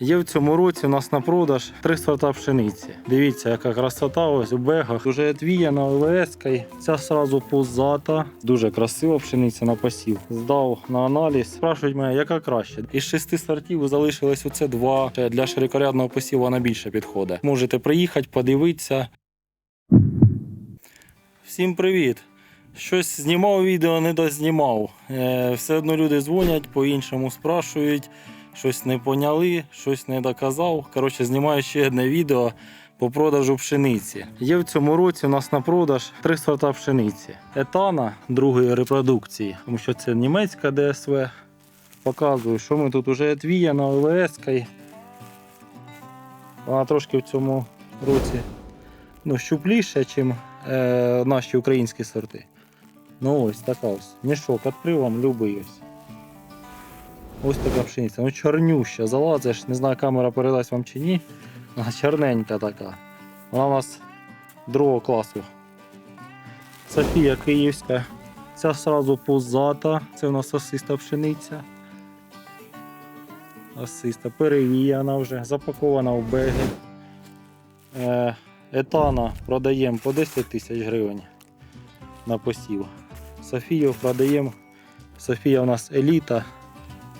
Є в цьому році у нас на продаж три сорта пшениці. Дивіться, яка красота ось у бегах. Уже двіяна ОВС. Ця сразу позата. Дуже красива пшениця на посів. Здав на аналіз. Спрашують мене, яка краще. Із шести сортів залишилось оце два. Для широкорядного посіву вона більше підходить. Можете приїхати, подивитися. Всім привіт! Щось знімав відео, не дознімав. Е, все одно люди дзвонять, по-іншому спрашують, щось не поняли, щось не доказав. Коротше, знімаю ще одне відео по продажу пшениці. Є в цьому році у нас на продаж три сорта пшениці. Етана другої репродукції, тому що це німецька ДСВ. Показую, що ми тут уже двіяна ОВС. Вона трошки в цьому році ну, щупліша, ніж е, наші українські сорти. Ну ось така ось. Мішок відкрив вам любий ось. Ось така пшениця. Ну чорнюща, залазиш, не знаю, камера передасть вам чи ні. Вона чорненька така. Вона у нас другого класу. Софія Київська. Ця сразу позата. Це у нас осиста пшениця. Осиста, перевіяна вже, запакована в беги. Е, етана продаємо по 10 тисяч гривень на посів. Софію продаємо. Софія у нас еліта.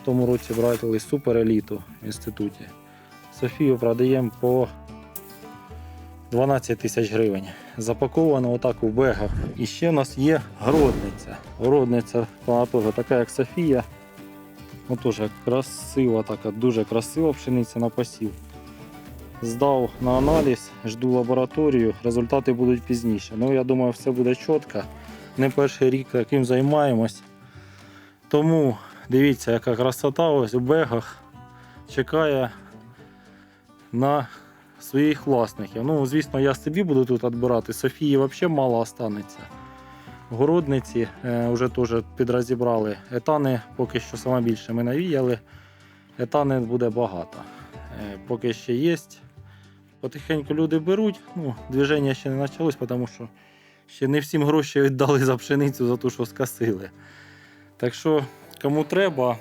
В тому році брали супер еліту в інституті. Софію продаємо по 12 тисяч гривень. Запаковано отак у бегах. І ще у нас є городниця. Городниця вона теж така, як Софія. Ну, теж красива, така, дуже красива пшениця на посів. Здав на аналіз, жду лабораторію, результати будуть пізніше. Ну, я думаю, все буде чітко. Не перший рік яким займаємось. Тому дивіться, яка красота ось у бегах чекає на своїх власників. Ну, звісно, я собі буду тут відбирати. Софії взагалі мало останеться. Городниці е, вже теж підрозібрали. Етани поки що саме більше ми навіяли. Етани буде багато. Е, поки ще є. Потихеньку люди беруть. Ну, движення ще не почалось, тому що ще не всім гроші віддали за пшеницю за те, що скасили. Так що, кому треба,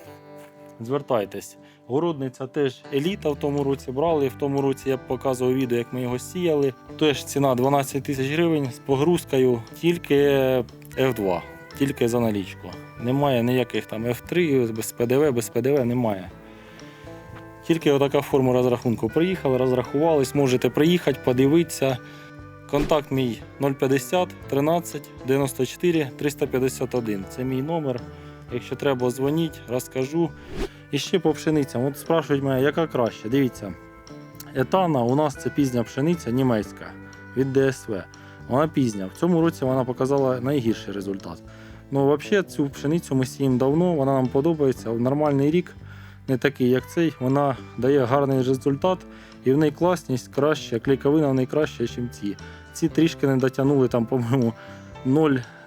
звертайтесь. Городниця теж еліта в тому році брали. В тому році я показував відео, як ми його сіяли. Теж ціна 12 тисяч гривень з погрузкою, тільки F2, тільки за налічку. Немає ніяких там F3, без ПДВ, без ПДВ немає. Тільки отака форма розрахунку. Приїхали, розрахувались, можете приїхати, подивитися. Контакт мій 050 13 94 351. Це мій номер. Якщо треба, дзвоніть, розкажу. І ще по пшеницям. От спрашують мене, яка краще. Дивіться, етана у нас це пізня пшениця німецька від ДСВ. Вона пізня. В цьому році вона показала найгірший результат. Ну, взагалі, цю пшеницю ми сіємо давно, вона нам подобається. В нормальний рік, не такий, як цей, вона дає гарний результат і в неї класність краще, клейковина в неї краще, ніж ці. Ці трішки не дотягнули, там, по-моєму,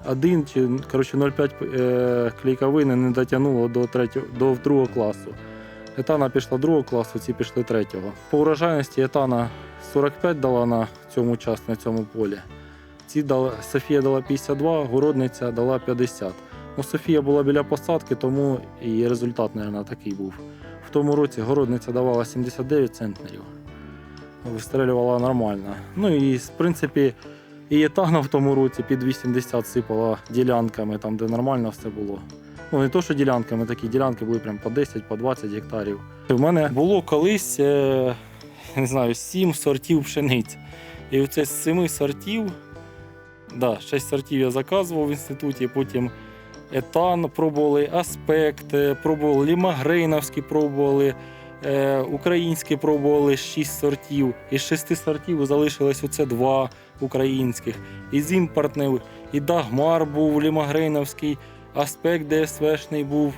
0,1 чи коротше, 0,5 е, клейковини не дотягнуло до, третього, до другого класу. Етана пішла другого класу, ці пішли третього. По урожайності етана 45 дала на цьому час, на цьому полі. Ці дала, Софія дала 52, городниця дала 50. Ну, Софія була біля посадки, тому і результат, мабуть, такий був. В тому році городниця давала 79 центнерів. Вистрелювала нормально. Ну і в принципі, і етана в тому році під 80 сипала ділянками, там, де нормально все було. Ну, не то, що ділянками, такі ділянки були прям по 10, по 20 гектарів. У мене було колись, е, не знаю, 7 сортів пшениць. І оце з 7 сортів, да, 6 сортів я заказував в інституті, потім етан пробували, аспект, е, пробували лімагрейновські пробували. Е, українські пробували 6 сортів. Із 6 сортів залишилось оце 2 українських. Із імпортних і Дагмар був лімагрейновський, аспект ДСВшний був.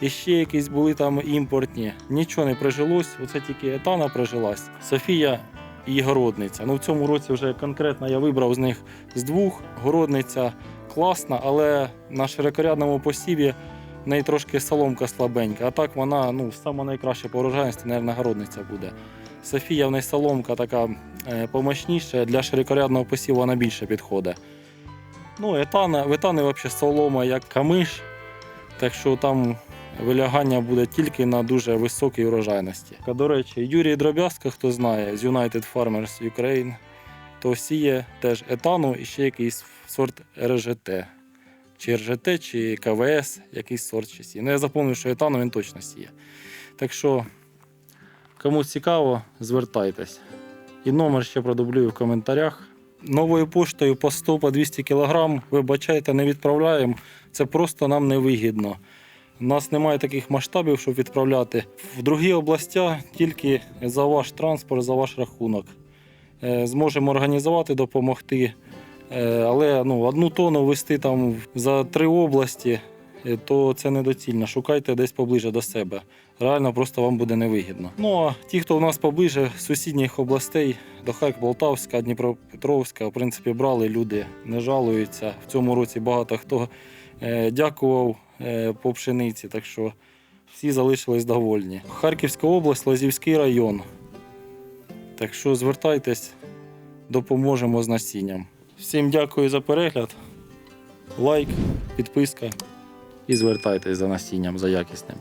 І ще якісь були там імпортні. Нічого не прижилось, оце тільки етана прижилась. Софія і городниця. Ну в цьому році вже конкретно я вибрав з них з двох. Городниця класна, але на широкорядному посіві в неї трошки соломка слабенька. А так вона ну, сама найкраща по урожайності, мабуть, городниця буде. Софія в неї соломка така е, помощніша, для широкорядного посіву вона більше підходить. Ну, етана, в етани взагалі солома як камиш. Так що там вилягання буде тільки на дуже високій урожайності. До речі, Юрій Дроб'язко, хто знає, з United Farmers Ukraine, то сіє теж етану і ще якийсь сорт РЖТ. Чи РЖТ, чи КВС, якийсь сорт ще сіє. Ну, я запам'ятаю, що етану він точно сіє. Так що, кому цікаво, звертайтесь. І номер ще продублюю в коментарях. Новою поштою по 100 по 200 кг, вибачайте, не відправляємо. Це просто нам не вигідно. У нас немає таких масштабів, щоб відправляти. В другі областя тільки за ваш транспорт, за ваш рахунок. Е, Зможемо організувати, допомогти. Е, Але ну, одну тонну вести там за три області, е, то це недоцільно. Шукайте десь поближе до себе. Реально просто вам буде невигідно. Ну а ті, хто у нас поближе з сусідніх областей, до Харкова, Полтавська, Дніпропетровська, в принципі, брали люди, не жалуються. В цьому році багато хто е, дякував по пшениці, так що всі залишились довольні. Харківська область, Лазівський район. Так що звертайтесь, допоможемо з насінням. Всім дякую за перегляд. Лайк, підписка і звертайтесь за насінням, за якісним.